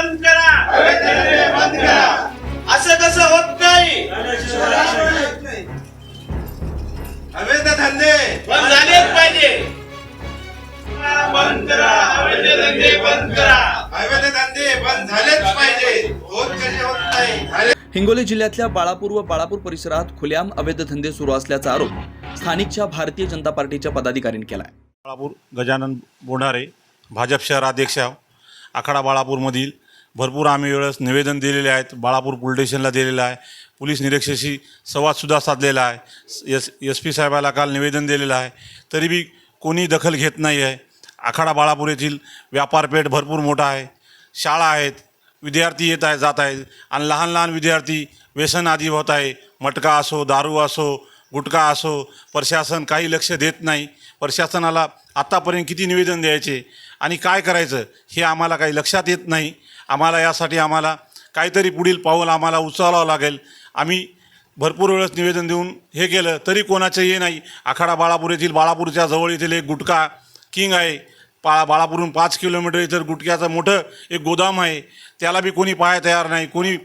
बंद करा. असं कसं होत नाही. अवैध धंदे. बंद झालेच पाहिजे. बंद करा. अवैध धंदे बंद करा. अवैध धंदे बंद झालेच पाहिजे. होत कसे होत नाही. हिंगोली जिल्ह्यातल्या बाळापूर व बाळापूर परिसरात खुलेआम अवैध धंदे सुरू असल्याचा आरोप स्थानिकच्या भारतीय जनता पार्टीच्या पदाधिकाऱ्यांनी केलाय. बाळापूर गजानन बोंढारे भाजप शहराध्यक्ष आखाडा बाळापूरमधील भरपूर आम्ही वेळेस निवेदन दिलेले आहेत. बाळापूर पोलीस स्टेशनला दिलेलं आहे. पोलीस निरीक्षकाशी संवादसुद्धा साधलेला आहे. एस एस पी साहेबाला काल निवेदन दिलेलं आहे. तरी बी कोणी दखल घेत नाही आहे आखाडा बाळापूर येथील व्यापारपेठ भरपूर मोठा आहे. शाळा आहेत. विद्यार्थी येत आहे जात आहेत. आणि लहान लहान विद्यार्थी व्यसन आदी होत आहे. मटका असो दारू असो गुटखा असो प्रशासन काही लक्ष देत नाही. प्रशासनाला आत्तापर्यंत किती निवेदन द्यायचे आणि काय करायचं हे आम्हाला काही लक्षात येत नाही. आम्हाला यासाठी आम्हाला काहीतरी पुढील पाऊल आम्हाला उचलावं लागेल. आम्ही भरपूर वेळेस निवेदन देऊन हे केलं तरी कोणाचं हे नाही. आखाडा बाळापूर येथील बाळापूरच्या जवळ येथील एक गुटखा किंग आहे. पा बाळापूरहून पाच किलोमीटर इथं गुटख्याचं मोठं एक गोदाम आहे. त्याला बी कोणी पाहाय तयार नाही. कोणी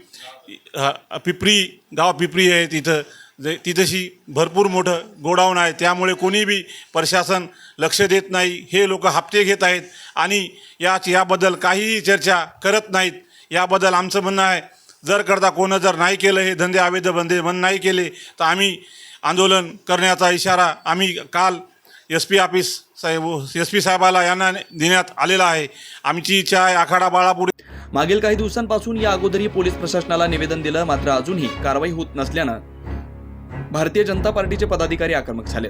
पिपरी गाव पिपरी आहे तिथं. जे तिथंशी भरपूर मोठं गोडाऊन आहे त्यामुळे कोणीबी प्रशासन लक्ष देत नाही. हे लोक हप्ते घेत आहेत आणि याच याबद्दल काहीही चर्चा करत नाहीत. याबद्दल आमचं म्हणणं आहे जर करता कोणं जर नाही केलं हे धंदे अवैध बंदे बंद नाही केले तर आम्ही आंदोलन करण्याचा इशारा आम्ही काल एस पी ऑफिस साहेब एस पी साहेबाला यांना देण्यात आलेला आहे. आमची इच्छा आहे आखाडा बाळापूर मागील काही दिवसांपासून या अगोदरही पोलीस प्रशासनाला निवेदन दिलं मात्र अजूनही कारवाई होत नसल्यानं भारतीय जनता पार्टीचे पदाधिकारी आक्रमक झाले.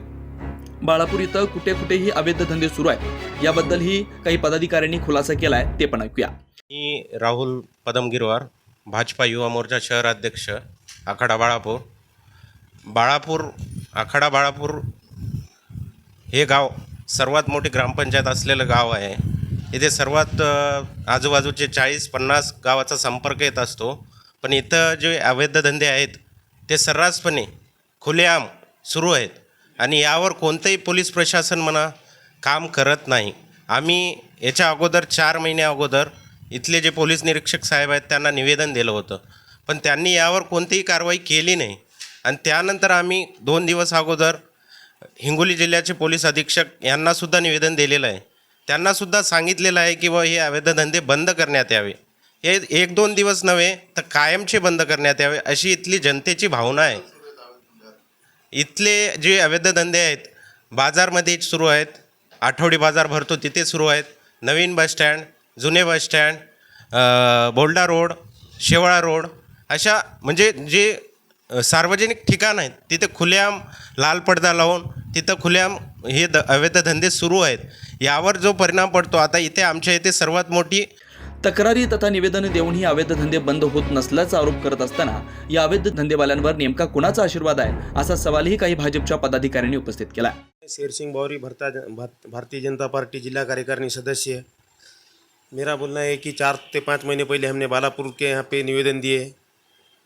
बाळापूर इथं कुठे कुठेही अवैध धंदे सुरू आहेत याबद्दलही काही पदाधिकाऱ्यांनी खुलासा केला आहे ते पण ऐकूया. मी राहुल पदमगिरवार भाजपा युवा मोर्चा शहराध्यक्ष आखाडा बाळापूर. बाळापूर आखाडा बाळापूर हे गाव सर्वात मोठी ग्रामपंचायत असलेलं गाव आहे. इथे सर्वात आजूबाजूचे चाळीस पन्नास गावाचा संपर्क येत असतो. पण इथं जे अवैध धंदे आहेत ते सर्रासपणे खुलेआम सुरू आहेत. आणि यावर कोणतंही पोलीस प्रशासन म्हणा काम करत नाही. आम्ही याच्या अगोदर चार महिन्या अगोदर इथले जे पोलीस निरीक्षक साहेब आहेत त्यांना निवेदन दिलं होतं. पण त्यांनी यावर कोणतीही कारवाई केली नाही. आणि त्यानंतर आम्ही दोन दिवस अगोदर हिंगोली जिल्ह्याचे पोलीस अधीक्षक यांनासुद्धा निवेदन दिलेलं आहे. त्यांनासुद्धा सांगितलेलं आहे की बा हे अवैध धंदे बंद करण्यात यावे. हे एक दोन दिवस नव्हे तर कायमचे बंद करण्यात यावे अशी इथली जनतेची भावना आहे. इथले जे अवैध धंदे आहेत बाजारमध्ये सुरू आहेत आठवडी बाजार भरतो तिथे सुरू आहेत. नवीन बसस्टँड जुने bus stand Bolda road Shewala road अशा म्हणजे जे सार्वजनिक ठिकाण आहेत तिथे खुलेआम लाल पडदा लावून तिथं खुलेआम हे द अवैध धंदे सुरू आहेत. यावर जो परिणाम पडतो आता इथे आमच्या इथे सर्वात मोठी तक्रारी तथा निवेदन देऊनही अवैध धंदे बंद होत नसल्याचा आरोप करत असताना या अवैध धंदेवाल्यांवर नेमका कुणाचा आशीर्वाद आहे असा सवालही काही भाजपच्या पदाधिकाऱ्यांनी उपस्थित केला शेरसिंग बावरी भरता भारतीय जनता पार्टी जिला कार्यकारिणी सदस्य. मेरा बोलना है कि चार से पाँच महीने पहले हमने बालापुर के यहाँ पे निवेदन दिए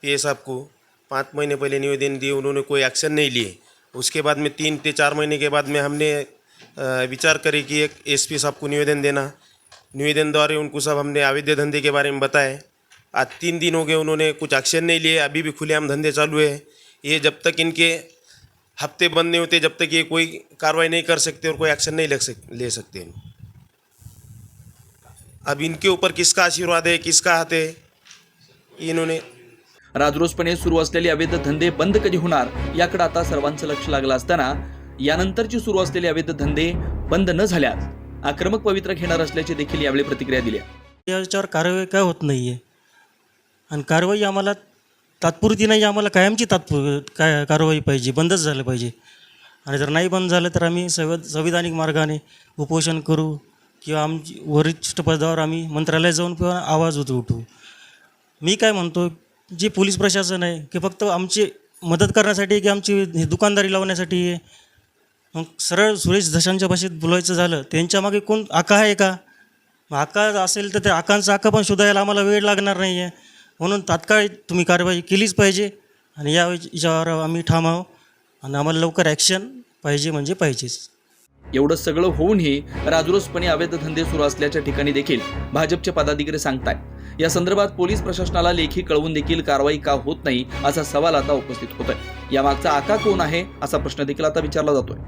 पी साहब को। पाँच महीने पहले निवेदन दिए उन्होंने कोई एक्शन नहीं लिए। उसके बाद में तीन से चार महीने के बाद में हमने विचार करे कि एक एसपी साहब को निवेदन देना। निवेदन द्वारा उनको सब हमने अवैध धंधे के बारे में बताए आज तीन दिन हो गए उन्होंने कुछ एक्शन नहीं लिए अभी भी खुलेआम धंधे चालू है। ये जब तक इनके हफ्ते बंद नहीं होते जब तक ये कोई कार्रवाई नहीं कर सकते और कोई एक्शन नहीं लग सक ले सकते अब इनके ऊपर किसका आशीर्वाद है किसका हाथ है इन्होंने राजरोसपणे सुरू असलेले अवैध धंदे बंद कधी होणार याकडे आता सर्वांचं लक्ष लागलं असताना यानंतरची सुरू असलेले अवैध धंदे बंद न झाल्यास आक्रमक पवित्र घेणार असल्याची देखील यावेळी प्रतिक्रिया दिली याच्यावर कारवाई काय होत नाही आहे आणि कारवाई आम्हाला तात्पुरती नाही आम्हाला कायमची तात्पुर काय कारवाई पाहिजे बंदच झालं पाहिजे. आणि जर नाही बंद झालं तर आम्ही संव संविधानिक मार्गाने उपोषण करू किंवा आमची वरिष्ठ पदावर आम्ही मंत्रालयात जाऊन किंवा आवाज उठ उठवू. मी काय म्हणतो जे पोलीस प्रशासन आहे की फक्त आमची मदत करण्यासाठी आहे की आमची हे दुकानदारी लावण्यासाठी आहे मग सरळ सुरेश धशांच्या भाषेत बोलायचं झालं त्यांच्या मागे कोण आका आहे का? मग आका असेल तर त्या आकांचा आका पण शोधायला आम्हाला वेळ लागणार नाही आहे म्हणून तात्काळ तुम्ही कारवाई केलीच पाहिजे आणि या याच्यावर आम्ही ठाम आहोत आणि आम्हाला लवकर ॲक्शन पाहिजे म्हणजे पाहिजेच. एवढं सगळं होऊनही राजरोसपणे अवैध धंदे सुरू असल्याच्या ठिकाणी देखील भाजपचे पदाधिकारी सांगतायत. या संदर्भात पोलीस प्रशासनाला लेखी कळवून देखील कारवाई का होत नाही असा सवाल आता उपस्थित होतोय. यामागचा आका कोण आहे असा प्रश्न देखील आता विचारला जातोय.